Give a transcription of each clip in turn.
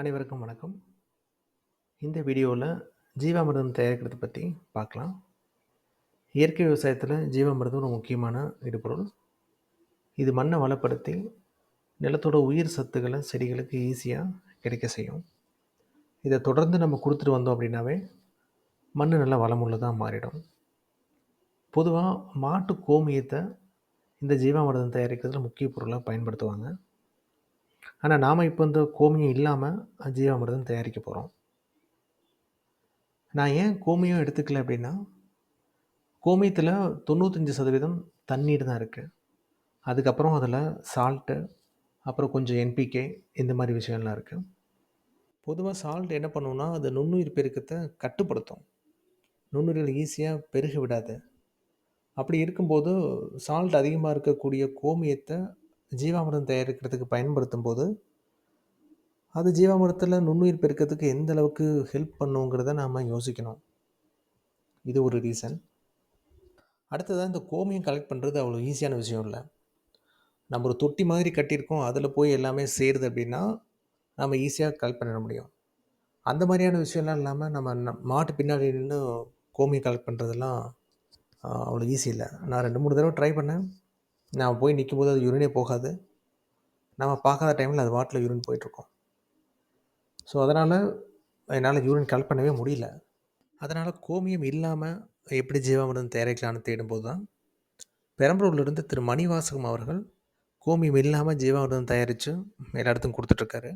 அனைவருக்கும் வணக்கம். இந்த வீடியோவில் ஜீவாமிர்தம் தயாரிக்கிறது பற்றி பார்க்கலாம். இயற்கை விவசாயத்தில் ஜீவாமிர்தம் ஒரு முக்கியமான இடுபொருள். இது மண்ணை வளப்படுத்தி நிலத்தோட உயிர் சத்துக்களை செடிகளுக்கு ஈஸியாக கிடைக்க செய்யும். இதை தொடர்ந்து நம்ம கொடுத்துட்டு வந்தோம் அப்படின்னாவே மண் நல்லா வளமுள்ளதாக மாறிடும். பொதுவாக மாட்டு கோமியத்தை இந்த ஜீவாமிர்தம் தயாரிக்கிறதுல முக்கிய பொருளாக பயன்படுத்துவாங்க. ஆனால் நாம் இப்போ இந்த கோமியம் இல்லாமல் ஜீவாமிர்தம் தயாரிக்க போகிறோம் நான் ஏன் கோமியம் எடுத்துக்கல அப்படின்னா கோமியத்தில் தொண்ணூத்தஞ்சு சதவீதம் தண்ணீர் தான் இருக்குது அதுக்கப்புறம் அதில் சால்ட்டு அப்புறம் கொஞ்சம் என்பிகே இந்த மாதிரி விஷயம்லாம் இருக்குது பொதுவாக சால்ட் என்ன பண்ணுவோம்னா அது நுண்ணுயிர் பெருக்கத்தை கட்டுப்படுத்தும். நுண்ணுயிர்கள் ஈஸியாக பெருக விடாது. அப்படி இருக்கும்போது சால்ட் அதிகமாக இருக்கக்கூடிய கோமியத்தை ஜீவாமிர்தம் தயாரிக்கிறதுக்கு பயன்படுத்தும் போது அது ஜீவாமிர்தத்தில் நுண்ணுயிர் பெருக்கத்துக்கு எந்த அளவுக்கு ஹெல்ப் பண்ணுங்கிறத நாம் யோசிக்கணும். இது ஒரு ரீசன் அடுத்ததாக இந்த கோமியம் கலெக்ட் பண்ணுறது அவ்வளோ ஈஸியான விஷயம் இல்லை. நம்ம ஒரு தொட்டி மாதிரி கட்டியிருக்கோம் அதில் போய் எல்லாமே சேருது அப்படின்னா நம்ம ஈஸியாக கலெக்ட் பண்ணிட முடியும். அந்த மாதிரியான விஷயம்லாம் இல்லாமல் நம்ம மாட்டு பின்னாடி நின்று கோமியம் கலெக்ட் பண்ணுறதெல்லாம் அவ்வளோ ஈஸி இல்லை. நான் ரெண்டு மூணு தடவை ட்ரை பண்ணேன். நான் போய் நிற்கும் போது அது யூரினே போகாது. நம்ம பார்க்காத டைமில் அது வாட்டில் யூரின் போயிட்டுருக்கோம். ஸோ அதனால் என்னால் யூரின் கலெக்ட் பண்ணவே முடியல. அதனால் கோமியம் இல்லாமல் எப்படி ஜீவாமிர்தம் தயாரிக்கலான்னு தேடும்போது தான் பெரம்பலூர்லேருந்து திரு மணிவாசகம் அவர்கள் கோமியம் இல்லாமல் ஜீவாமிர்தம் தயாரித்து எல்லா இடத்துக்கும் கொடுத்துட்ருக்காரு.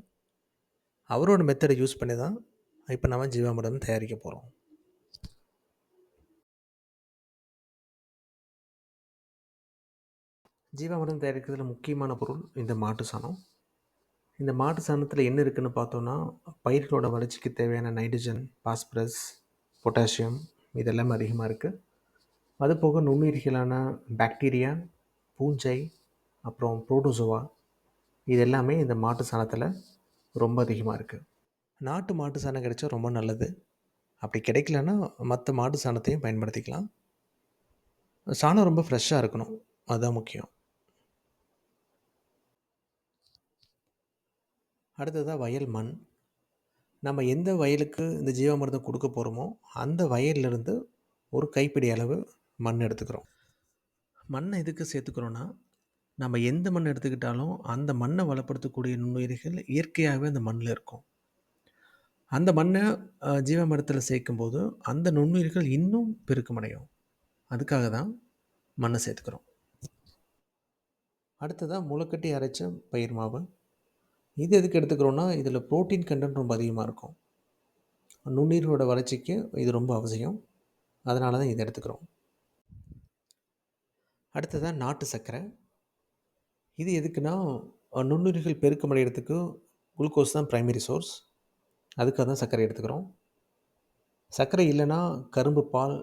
அவரோட மெத்தடை யூஸ் பண்ணி தான் இப்போ நம்ம ஜீவாமிர்தம் தயாரிக்க போகிறோம் ஜீவாமிர்தம் தயாரிக்கிறதுல முக்கியமான பொருள் இந்த மாட்டு சாணம். இந்த மாட்டு சாணத்தில் என்ன இருக்குதுன்னு பார்த்தோன்னா பயிர்களோட வளர்ச்சிக்கு தேவையான நைட்ரஜன் பாஸ்பரஸ் பொட்டாசியம் இதெல்லாம் அதிகமாக இருக்குது அது போக பாக்டீரியா பூஞ்சை அப்புறம் புரோட்டோசோவா இது எல்லாமே இந்த மாட்டு சாணத்தில் ரொம்ப அதிகமாக இருக்குது நாட்டு மாட்டு சாணம் கிடைச்சா ரொம்ப நல்லது. அப்படி கிடைக்கலன்னா மற்ற மாட்டு சாணத்தையும் பயன்படுத்திக்கலாம். சாணம் ரொம்ப ஃப்ரெஷ்ஷாக இருக்கணும். அதுதான் முக்கியம். அடுத்ததாக வயல் மண். நம்ம எந்த வயலுக்கு இந்த ஜீவாமிர்தம் கொடுக்க போகிறோமோ அந்த வயல்லிருந்து ஒரு கைப்பிடி அளவு மண் எடுத்துக்கிறோம். மண்ணை எதுக்கு சேர்த்துக்கிறோன்னா நம்ம எந்த மண் எடுத்துக்கிட்டாலும் அந்த மண்ணை வளப்படுத்தக்கூடிய நுண்ணுயிரிகள் இயற்கையாகவே அந்த மண்ணில் இருக்கும். அந்த மண்ணை ஜீவாமிரத்தில் சேர்க்கும்போது அந்த நுண்ணுயிர்கள் இன்னும் பெருக்கமடையும். அதுக்காக தான் மண்ணை சேர்த்துக்கிறோம். அடுத்ததாக முளைக்கட்டி அரைச்ச பயிர் மாவு. இது எதுக்கு எடுத்துக்கிறோன்னா இதில் ப்ரோட்டீன் கண்டென்ட் ரொம்ப அதிகமாக இருக்கும். நுண்ணீரோட வளர்ச்சிக்கு இது ரொம்ப அவசியம். அதனால தான் இதை எடுத்துக்கிறோம். அடுத்ததாக நாட்டு சர்க்கரை. இது எதுக்குன்னா நுண்ணுயிர்கள் பெருக்கமடைகிறதுக்கு குளுக்கோஸ் தான் ப்ரைமரி சோர்ஸ் அதுக்காக தான் சர்க்கரை எடுத்துக்கிறோம். சர்க்கரை இல்லைன்னா கரும்பு பால்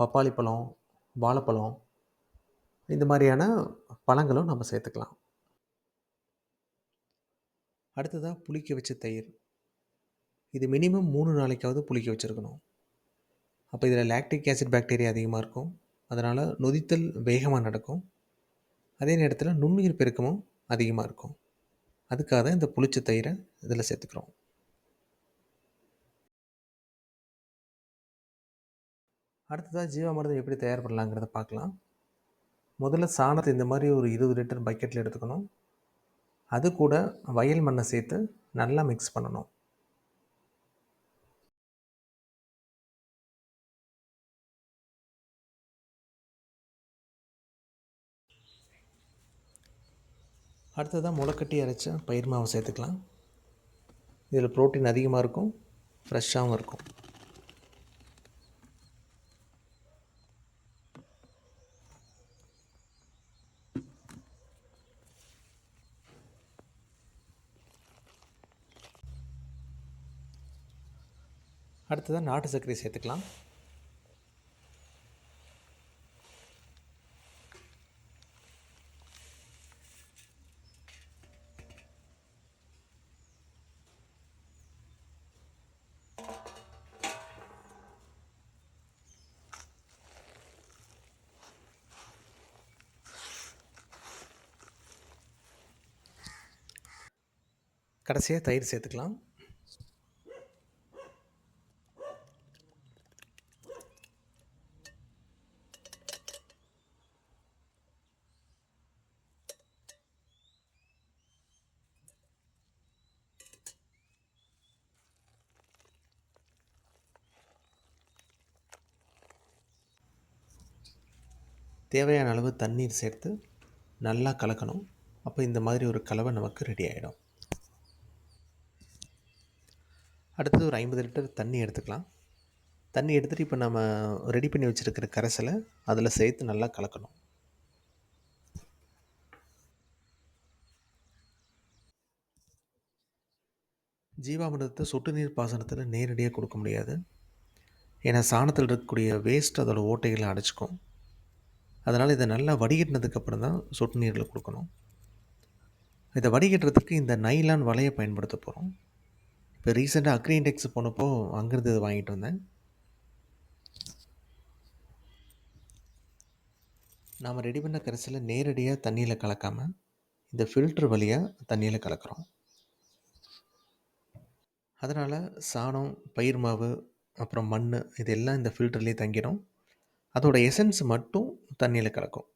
பப்பாளி பழம் வாழைப்பழம் இந்த மாதிரியான பழங்களும் நம்ம சேர்த்துக்கலாம். அடுத்ததாக புளிக்க வச்ச தயிர். இது மினிமம் மூணு நாளைக்காவது புளிக்க வச்சுருக்கணும். அப்போ இதில் லாக்டிக் ஆசிட் பாக்டீரியா அதிகமாக இருக்கும். அதனால் நொதித்தல் வேகமாக நடக்கும். அதே நேரத்தில் நுண்ணுயிர் பெருக்கமும் அதிகமாக இருக்கும். அதுக்காக தான் இந்த புளிச்ச தயிரை இதில் சேர்த்துக்கிறோம். அடுத்ததாக ஜீவாமிரதம் எப்படி தயார் பண்ணலாங்கிறத பார்க்கலாம். முதல்ல சாணத்தை இந்த மாதிரி ஒரு இருபது லிட்டர் பக்கெட்டில் எடுத்துக்கணும். அது கூட வயல் மண்ணை சேர்த்து நல்லா மிக்ஸ் பண்ணணும். அடுத்ததாக முளைக்கட்டி அரைச்ச பயிர் மாவு சேர்த்துக்கலாம். இதில் ப்ரோட்டீன் அதிகமாக இருக்கும் ஃப்ரெஷ்ஷாகவும் இருக்கும். அடுத்ததாக நாட்டு சர்க்கரை சேர்த்துக்கலாம். கடைசியாக தயிர் சேர்த்துக்கலாம். தேவையான அளவு தண்ணீர் சேர்த்து நல்லா கலக்கணும். அப்போ இந்த மாதிரி ஒரு கலவை நமக்கு ரெடி ஆகிடும் அடுத்தது ஒரு ஐம்பது லிட்டர் தண்ணி எடுத்துக்கலாம். தண்ணி எடுத்துகிட்டு இப்போ நம்ம ரெடி பண்ணி வச்சுருக்கிற கரைசலை அதில் சேர்த்து நல்லா கலக்கணும். ஜீவாமிர்தத்தை சொட்டு நீர் பாசனத்தில் நேரடியாக கொடுக்க முடியாது. ஏன்னா சாணத்தில் இருக்கக்கூடிய வேஸ்ட் அதோட ஓட்டைகளை அடைச்சிக்கும். அதனால் இதை நல்லா வடிகட்டினதுக்கப்புறம் தான் சொட்டு நீரில் கொடுக்கணும். இதை வடிகட்டுறதுக்கு இந்த நைலான் வலையை பயன்படுத்த போகிறோம் இப்போ ரீசெண்டாக அக்ரி இண்டெக்ஸ் போனப்போ அங்கேருந்து இதை வாங்கிட்டு வந்தேன். நாம் ரெடி பண்ண கரைசலை நேரடியாக தண்ணியில் கலக்காமல் இந்த ஃபில்ட்ரு வழியாக தண்ணியில் கலக்கிறோம். அதனால் சாணம் பயிர் மாவு அப்புறம் மண் இதெல்லாம் இந்த ஃபில்டர்லேயே தங்கிடும். அதோட எசன்ஸ் மட்டும் தண்ணியில் கலக்கும்.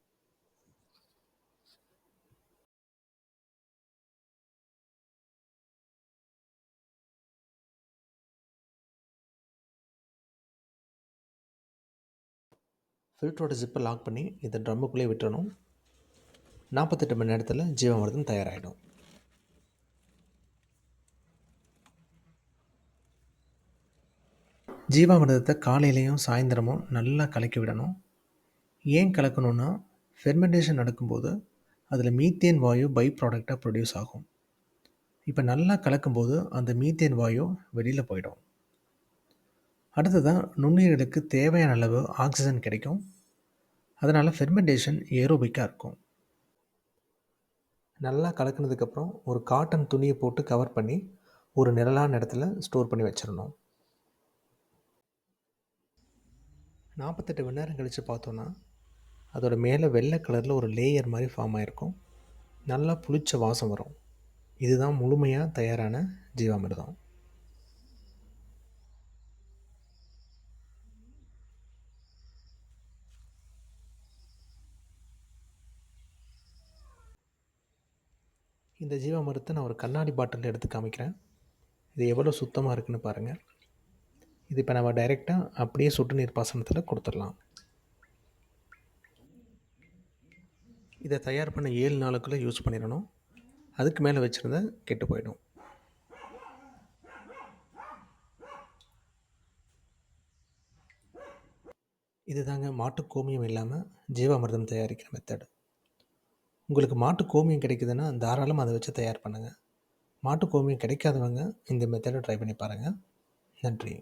ஃபில்டரோட ஜிப்பை லாக் பண்ணி இதை ட்ரம்முக்குள்ளேயே விட்டுறணும். நாற்பத்தெட்டு மணி நேரத்தில் ஜீவாமிர்தம் தயாராகிடும் ஜீவாமிர்தத்தை காலையிலையும் சாயந்தரமும் நல்லா கலக்கி விடணும். ஏன் கலக்கணுன்னா ஃபெர்மெண்டேஷன் நடக்கும்போது அதில் மீத்தேன் வாயு பை ப்ராடக்டாக ப்ரொடியூஸ் ஆகும். இப்போ நல்லா கலக்கும்போது அந்த மீத்தேன் வாயு வெளியில் போயிடும். அடுத்ததான் நுண்ணுயிர்களுக்கு தேவையான அளவு ஆக்சிஜன் கிடைக்கும். அதனால் ஃபெர்மெண்டேஷன் ஏரோபிக்காக இருக்கும். நல்லா கலக்குனதுக்கப்புறம் ஒரு காட்டன் துணியை போட்டு கவர் பண்ணி ஒரு நிழலான இடத்துல ஸ்டோர் பண்ணி வச்சிடணும். நாற்பத்தெட்டு மணி நேரம் கழித்து பார்த்தோன்னா அதோடய மேலே வெள்ளை கலரில் ஒரு லேயர் மாதிரி ஃபார்ம் ஆகிருக்கும் நல்லா புளிச்ச வாசம் வரும். இதுதான் முழுமையாக தயாரான ஜீவாமிர்தம். இந்த ஜீவாமிரத்தை நான் ஒரு கண்ணாடி பாட்டிலில் எடுத்து காமிக்கிறேன். இது எவ்வளோ சுத்தமாக இருக்குன்னு பாருங்கள் இது இப்போ நம்ம டைரெக்டாக அப்படியே சொட்டு நீர் பாசனத்தில் கொடுத்துடலாம். இதை தயார் பண்ண ஏழு நாளுக்குள்ளே யூஸ் பண்ணிடணும். அதுக்கு மேலே வச்சுருந்தா கெட்டு போயிடும். இது தாங்க மாட்டு கோமியம் இல்லாமல் ஜீவாமிர்தம் தயாரிக்கிற மெத்தடு உங்களுக்கு மாட்டு கோமியம் கிடைக்குதுன்னா தாராளமாக அதை வச்சு தயார் பண்ணுங்கள் மாட்டு கோமியம் கிடைக்காதவங்க இந்த மெத்தடை ட்ரை பண்ணி பாருங்கள் நன்றி.